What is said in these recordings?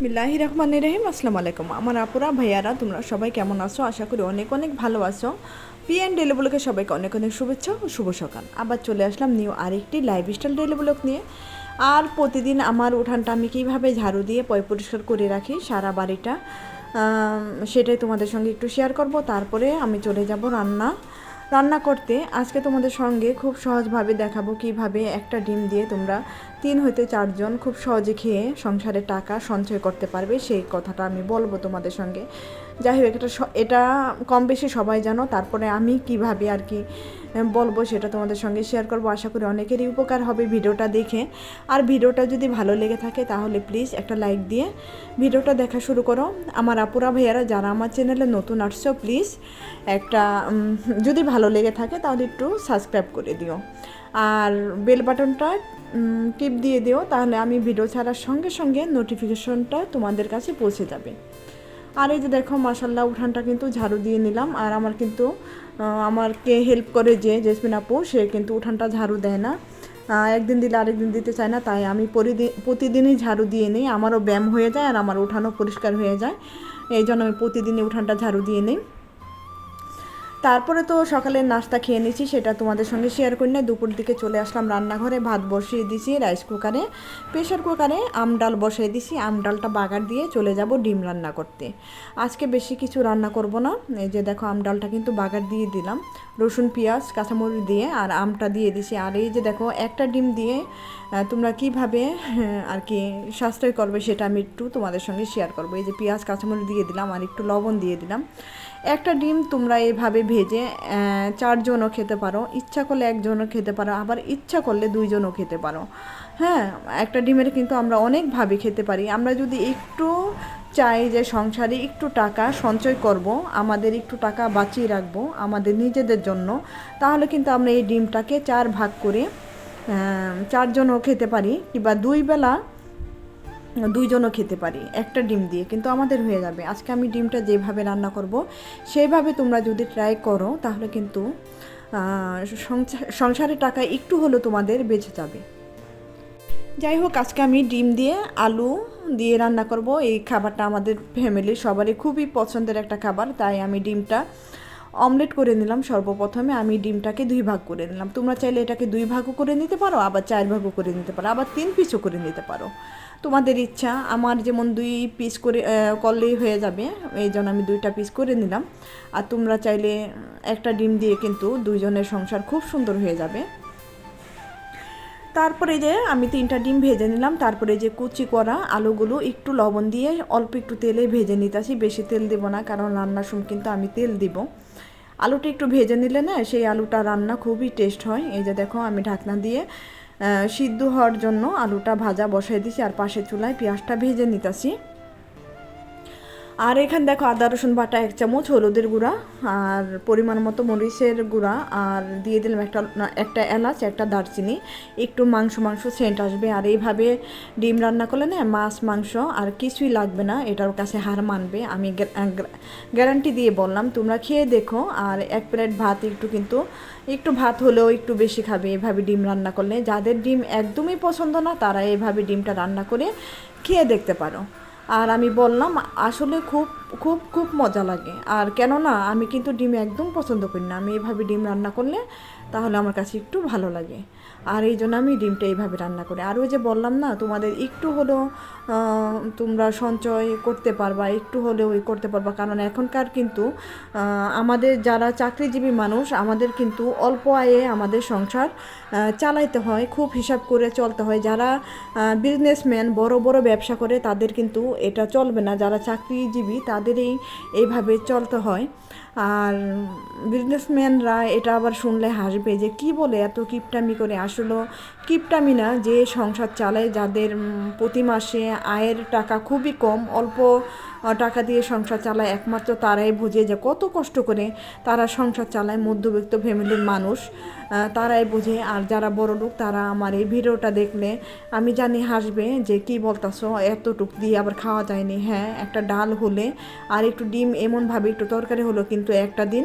বিসমিল্লাহ রহমান রহিম আসসালামু আলাইকুম। আমার আপুরা, ভাইয়ারা, তোমরা সবাই কেমন আছো? আশা করি অনেক অনেক ভালো আছো। পি এন ব্লকে সবাইকে অনেক অনেক শুভেচ্ছা ও শুভ সকাল। আবার চলে আসলাম নিউ আরেকটি লাইফস্টাইল ডেলি ব্লক নিয়ে। আর প্রতিদিন আমার উঠানটা আমি কীভাবে ঝাড়ু দিয়ে পয় পরিষ্কার করে রাখি সারা বাড়িটা সেটাই তোমাদের সঙ্গে একটু শেয়ার করব। তারপরে আমি চলে যাব রান্না। রান্না করতে আজকে তোমাদের সঙ্গে খুব সহজভাবে দেখাবো কীভাবে একটা ডিম দিয়ে তোমরা তিন হইতে চারজন খুব সহজে খেয়ে সংসারে টাকা সঞ্চয় করতে পারবে, সেই কথাটা আমি বলব তোমাদের সঙ্গে। যাই হোক, এটা এটা কম বেশি সবাই জানো। তারপরে আমি কীভাবে আর কি বলব সেটা তোমাদের সঙ্গে শেয়ার করব। আশা করি অনেকেরই উপকার হবে ভিডিওটা দেখে। আর ভিডিওটা যদি ভালো লেগে থাকে তাহলে প্লিজ একটা লাইক দিয়ে ভিডিওটা দেখা শুরু করো। আমার আপুরা ভাইয়ারা যারা আমার চ্যানেলে নতুন আসছো প্লিজ একটা যদি ভালো লেগে থাকে তাহলে একটু সাবস্ক্রাইব করে দিও। আর বেল বাটনটা টিপ দিয়ে দিও, তাহলে আমি ভিডিও ছাড়ার সঙ্গে সঙ্গে নোটিফিকেশনটা তোমাদের কাছে পৌঁছে যাবে। আর এই যে দেখো মাসাল্লাহ উঠানটা কিন্তু ঝাড়ু দিয়ে নিলাম। আর আমার কিন্তু আমারকে হেল্প করে যে জেসমিন আপু, সে কিন্তু উঠানটা ঝাড়ু দেয় না। একদিন দিলে আরেকদিন দিতে চায় না, তাই আমি প্রতিদিনই ঝাড়ু দিয়ে নিই। আমারও ব্যায়াম হয়ে যায় আর আমার উঠানও পরিষ্কার হয়ে যায়। এই জন্য আমি প্রতিদিনই উঠানটা ঝাড়ু দিয়ে নিই। তারপরে তো সকালের নাস্তা খেয়ে নিয়েছি সেটা তোমাদের সঙ্গে শেয়ার করি না। দুপুর দিকে চলে আসলাম রান্নাঘরে ভাত বসিয়ে দিয়েছি রাইস কুকারে প্রেশার কুকারে আম ডাল বসিয়ে দিয়েছি আম ডালটা বাগার দিয়ে চলে যাব ডিম রান্না করতে। আজকে বেশি কিছু রান্না করব না এই যে দেখো আম ডালটা কিন্তু বাগার দিয়ে দিলাম। রসুন পেঁয়াজ কাঁচামরিচ দিয়ে আর আমটা দিয়ে দিছি আর এই যে দেখো একটা ডিম দিয়ে তোমরা কীভাবে হ্যাঁ, আর কি সাশ্রয় করবে সেটা আমি একটু তোমাদের সঙ্গে শেয়ার করব। এই যে পেঁয়াজ কাঁচামরিচ দিয়ে দিলাম আর একটু লবণ দিয়ে দিলাম। একটা ডিম তোমরা এভাবে ভেজে চারজনও খেতে পারো। ইচ্ছা করলে একজনও খেতে পারো, আবার ইচ্ছা করলে দুইজনও খেতে পারো। হ্যাঁ একটা ডিমের কিন্তু আমরা অনেকভাবে খেতে পারি। আমরা যদি একটু চাই যে সংসারে একটু টাকা সঞ্চয় করব, আমাদের একটু টাকা বাঁচিয়ে রাখব, আমাদের নিজেদের জন্য, তাহলে কিন্তু আমরা এই ডিমটাকে চার ভাগ করে চারজনও খেতে পারি, কিংবা দুই বেলা দুইজনও খেতে পারি, একটা ডিম দিয়ে, কিন্তু আমাদের হয়ে যাবে। আজকে আমি ডিমটা যেভাবে রান্না করব, সেইভাবে তোমরা যদি ট্রাই করো, তাহলে কিন্তু সংসারে টাকা একটু হলেও তোমাদের বেঁচে যাবে। যাই হোক, আজকে আমি ডিম দিয়ে আলু দিয়ে রান্না করব। এই খাবারটা আমাদের ফ্যামিলির সবারই খুবই পছন্দের একটা খাবার, তাই আমি ডিমটা অমলেট করে নিলাম সর্বপ্রথমে। আমি ডিমটাকে দুই ভাগ করে নিলাম। তোমরা চাইলে এটাকে দুই ভাগও করে নিতে পারো, আবার চার ভাগও করে নিতে পারো, আবার তিন পিসও করে নিতে পারো। তোমাদের ইচ্ছা, আমার যেমন দুই পিস করে করলেই হয়ে যাবে, এই জন্য আমি দুইটা পিস করে নিলাম। আর তোমরা চাইলে একটা ডিম দিয়ে কিন্তু দুইজনের সংসার খুব সুন্দর হয়ে যাবে। তারপরে যে আমি তিনটা ডিম ভেজে নিলাম, তারপরে যে কুচি করা আলুগুলো একটু লবণ দিয়ে অল্প একটু তেলে ভেজে নিতেছি, বেশি তেল দেবো না, কারণ রান্নার সময় কিন্তু আমি তেল দিব। আলুটা একটু ভেজে নিলে না, সেই আলুটা রান্না খুবই টেস্ট হয়। এই যে দেখো, আমি ঢাকনা দিয়ে সিদ্ধ হওয়ার জন্য আলুটা ভাজা বসাই দিছি আর পাশে চুলায় পেঁয়াজটা ভেজে নিতেছি। আর এখানে দেখো আদা, রসুন বাটা এক চামচ, হলুদের গুঁড়া আর পরিমাণ মতো মরিচের গুঁড়া আর দিয়ে দিলাম একটা একটা এলাচ, একটা দারচিনি। একটু মাংস মাংস সেন্ট আসবে। আর এইভাবে ডিম রান্না করলে না, মাছ, মাংস আর কিছুই লাগবে না, এটার কাছে হার মানবে। আমি গ্যারান্টি দিয়ে বললাম, তোমরা খেয়ে দেখো। আর এক প্লেট ভাত একটু কিন্তু, একটু ভাত হলেও একটু বেশি খাবে এভাবে ডিম রান্না করলে। যাদের ডিম একদমই পছন্দ না, তারা এভাবে ডিমটা রান্না করে খেয়ে দেখতে পারো। আর আমি বললাম আসলে খুব খুব খুব মজা লাগে। আর কেননা, আমি কিন্তু ডিম একদম পছন্দ করি না। আমি এভাবে ডিম রান্না করলে তাহলে আমার কাছে একটু ভালো লাগে। আর এই জন্য আমি ডিমটা এইভাবে রান্না করি। আর ওই যে বললাম না, তোমাদের একটু হলেও তোমরা সঞ্চয় করতে পারবা, একটু হলেও ওই করতে পারবা। কারণ এখনকার কিন্তু আমাদের যারা চাকরিজীবী মানুষ, আমাদের কিন্তু অল্প আয়ে আমাদের সংসার চালাইতে হয়, খুব হিসাব করে চলতে হয়। যারা বিজনেসম্যান বড় বড় ব্যবসা করে, তাদের কিন্তু এটা চলবে না। যারা চাকরিজীবী, তাদের এই এইভাবে চলতে হয়। আর বিজনেসম্যানরা এটা আবার শুনলে হাসবে যে, কি বলে এত কিপটামি করে? আসলো কিপটামি না, যে সংসার চালায় যাদের প্রতি মাসে আয়ের টাকা খুবই কম, অল্প টাকা দিয়ে সংসার চালায় একমাত্র তারাই বুঝে যে কত কষ্ট করে তারা সংসার চালায় মধ্যবিত্ত ফ্যামিলির মানুষ। তারাই বুঝে। আর যারা বড় লোক, তারা আমার এই ভিডিওটা দেখলে আমি জানি হাসবে যে কি বলতাছো, এতটুক দিয়ে আবার খাওয়া যায়নি। হ্যাঁ একটা ডাল হলে আর একটু ডিম এমনভাবে একটু তরকারি হলো কিন্তু একটা দিন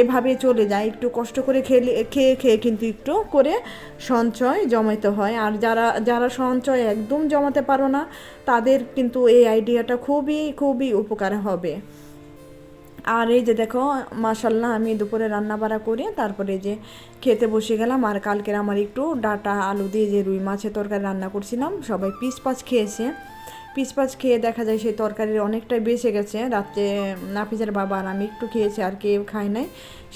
এভাবে চলে যায়। একটু কষ্ট করে খেলে, খেয়ে খেয়ে কিন্তু একটু করে সঞ্চয় জমাইতে হয়। আর যারা যারা সঞ্চয় একদম জমাতে পারো না, তাদের কিন্তু এই আইডিয়াটা খুবই খুবই উপকার হবে। আর এই যে দেখো মাসাল্লাহ আমি দুপুরে রান্না বাড়া করে তারপরে যে খেতে বসে গেলাম। আর কালকের আমার একটু ডাটা, আলু দিয়ে যে রুই মাছের তরকারি রান্না করছিলাম, সবাই পিস পাঁচ খেয়েছে। পিস পাচ খেয়ে দেখা যায় সেই তরকারির অনেকটাই বেঁচে গেছে। রাত্রে নাফিজের বাবা আর আমি একটু খেয়েছি, আর কেউ খায় নাই।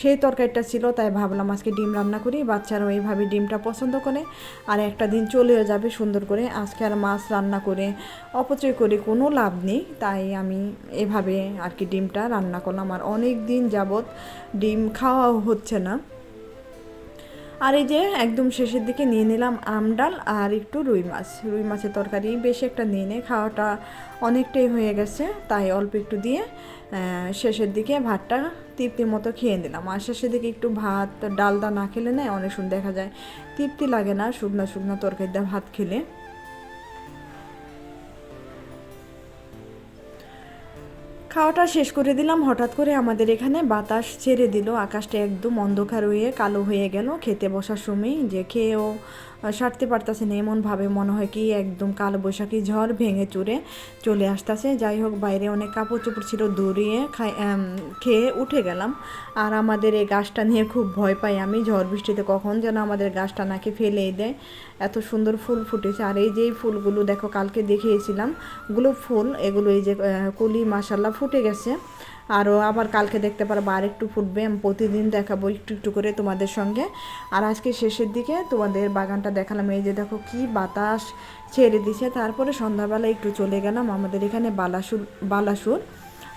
সেই তরকারিটা ছিল, তাই ভাবলাম আজকে ডিম রান্না করি। বাচ্চারাও এইভাবে ডিমটা পছন্দ করে, আর একটা দিন চলেও যাবে সুন্দর করে। আজকে আর মাছ রান্না করে অপচয় করে কোনো লাভ নেই, তাই আমি এভাবে আর কি ডিমটা রান্না করলাম। আর অনেক দিন যাবৎ ডিম খাওয়া হচ্ছে না। আর এই যে একদম শেষের দিকে নিয়ে নিলাম আমডাল আর একটু রুই মাছ। রুই মাছের তরকারি বেশি একটা নিয়ে নে, খাওয়াটা অনেকটাই হয়ে গেছে, তাই অল্প একটু দিয়ে শেষের দিকে ভাতটা তৃপ্তির মতো খেয়ে নিলাম। আর শেষের দিকে একটু ভাত, ডালদা না খেলে নেয় অনেক সুন্দর দেখা যায় তৃপ্তি লাগে না, শুকনা শুকনো তরকারি দিয়ে ভাত খেলে। খাওয়াটা শেষ করে দিলাম। হঠাৎ করে আমাদের এখানে বাতাস ছেড়ে দিল। আকাশটা একদম অন্ধকার হয়ে কালো হয়ে গেল। খেতে বসার সময় যে খেয়েও সারতে পারতেছে না। এমনভাবে মনে হয় কি একদম কালো বৈশাখী ঝড় ভেঙে চুরে চলে আসতেছে। যাই হোক, বাইরে অনেক কাপড় চোপড় ছিল, দৌড়িয়ে খাই খেয়ে উঠে গেলাম। আর আমাদের এই গাছটা নিয়ে খুব ভয় পাই আমি ঝড় বৃষ্টিতে। কখন যেন আমাদের গাছটা নাকি ফেলেই দেয়। এত সুন্দর ফুল ফুটেছে। আর এই যে ফুলগুলো দেখো, কালকে দেখিয়েছিলাম, গুলো ফুল, এগুলো এই যে কলি মাসাল্লাহ ফুটে গেছে। আরও আবার কালকে দেখতে পারব আর একটু ফুটবে। আমি প্রতিদিন দেখাবো একটু একটু করে তোমাদের সঙ্গে। আর আজকে শেষের দিকে তোমাদের বাগানটা দেখালাম। এই যে দেখো কি বাতাস ছেড়ে দিছে। তারপরে সন্ধ্যাবেলা একটু চলে গেলাম আমাদের এখানে বালাসুর বালাসুর।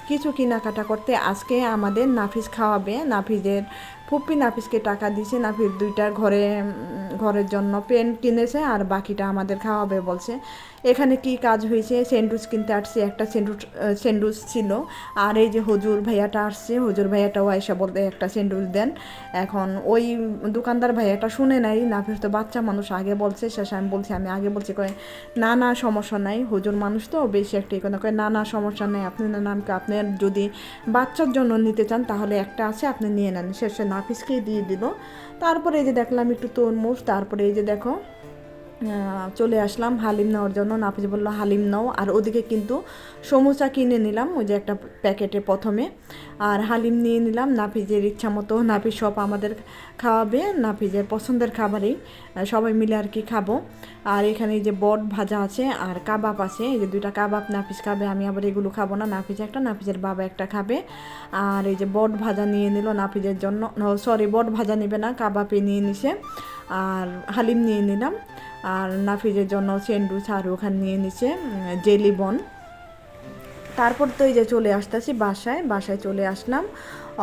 কিছু কেনাকাটা করতে আজকে আমাদের নাফিস খাওয়াবে। নাফিজের ফুপ্পি নাফিসকে টাকা দিছে নাফিস দুইটা ঘরে ঘরের জন্য পেন কিনেছে আর বাকিটা আমাদের খাওয়াবে বলছে। এখানে কি কাজ হয়েছে? স্যান্ডউইচ কিনতে আসছে, একটা স্যান্ডউইচ স্যান্ডউইচ ছিল। আর এই যে হজুর ভাইয়াটা আসছে, হজুর ভাইয়াটাও আয়সা বলতে একটা স্যান্ডউইচ দেন। এখন ওই দোকানদার ভাইয়াটা শুনে নাই, নাফিস তো বাচ্চা মানুষ, আগে বলছে, শেষে আমি বলছি, আমি আগে বলছি, কয়ে, না না, সমস্যা নাই, হুজুর মানুষ তো বেশি একটা কথা কয়ে, না না, সমস্যা নেই, আপনি, না নামকে আপনার যদি বাচ্চার জন্য নিতে চান, তাহলে একটা আছে, আপনি নিয়ে নেন। শেষে নাফিসকেই দিয়ে দিল। তারপরে এই যে দেখলাম একটু তরমুজ তারপরে এই যে দেখো চলে আসলাম হালিম নেওয়ার জন্য। নাফিজ বলল, হালিম নাও। আর ওদিকে কিন্তু সমোসা কিনে নিলাম, ওই যে একটা প্যাকেটে প্রথমে। আর হালিম নিয়ে নিলাম নাফিজের ইচ্ছা মতো। নাফিজ সব আমাদের খাওয়াবে নাফিজের পছন্দের খাবারই। সবাই মিলে আর কি খাব। আর এখানে এই যে বট ভাজা আছে আর কাবাব আছে, এই যে দুইটা কাবাব নাফিজ খাবে, আমি আবার এগুলো খাব না নাফিজ একটা নাফিজের বাবা একটা খাবে। আর এই যে বট ভাজা নিয়ে নিল নাফিজের জন্য। সরি, বট ভাজা নেবে না কাবাবে নিয়ে নিছে। আর হালিম নিয়ে নিলাম। আর নাফিজের জন্য সেন্ডুচ আর ওখানে নিয়ে নিছে জেলি বন। তারপর তো এই যে চলে আসতেছি বাসায় বাসায় চলে আসলাম।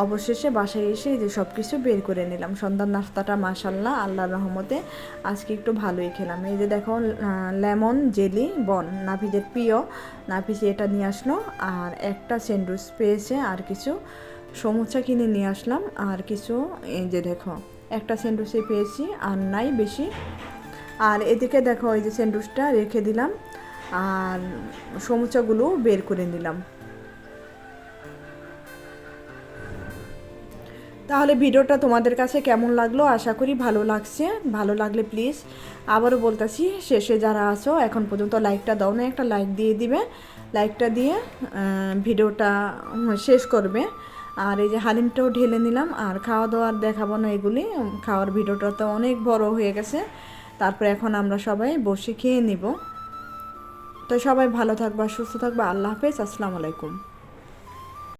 অবশেষে বাসায় এসে এই যে সব কিছু বের করে নিলাম। সন্ধ্যার নাস্তাটা মাসাল্লাহ আল্লাহর রহমতে আজকে একটু ভালোই খেলাম। এই যে দেখো লেমন, জেলি, বন, নাফিজের প্রিয়। নাফিজে এটা নিয়ে আসলো, আর একটা স্যান্ডউইচ পেয়েছে আর কিছু সমুচা কিনে নিয়ে আসলাম। আর কিছু, এই যে দেখো, একটা স্যান্ডউইচে পেয়েছি, আর নাই বেশি। আর এদিকে দেখো এই যে স্যান্ডউইচটা রেখে দিলাম আর সমুচাগুলো বের করে নিলাম। তাহলে ভিডিওটা তোমাদের কাছে কেমন লাগল? আশা করি ভালো লাগছে। ভালো লাগলে প্লিজ আবারও বলতেছি, শেষে যারা আছো, এখন পর্যন্ত লাইকটা দাও না, একটা লাইক দিয়ে দিবে। লাইকটা দিয়ে ভিডিওটা শেষ করবে। আর এই যে হালিমটাও ঢেলে নিলাম। আর খাওয়া দাওয়ার দেখাবো না এগুলি। খাওয়ার ভিডিওটা তো অনেক বড় হয়ে গেছে। তারপরে এখন আমরা সবাই বসে খেয়ে নিব। তো সবাই ভালো থাকবা, সুস্থ থাকবা। আল্লাহ হাফেজ। আসসালামু আলাইকুম।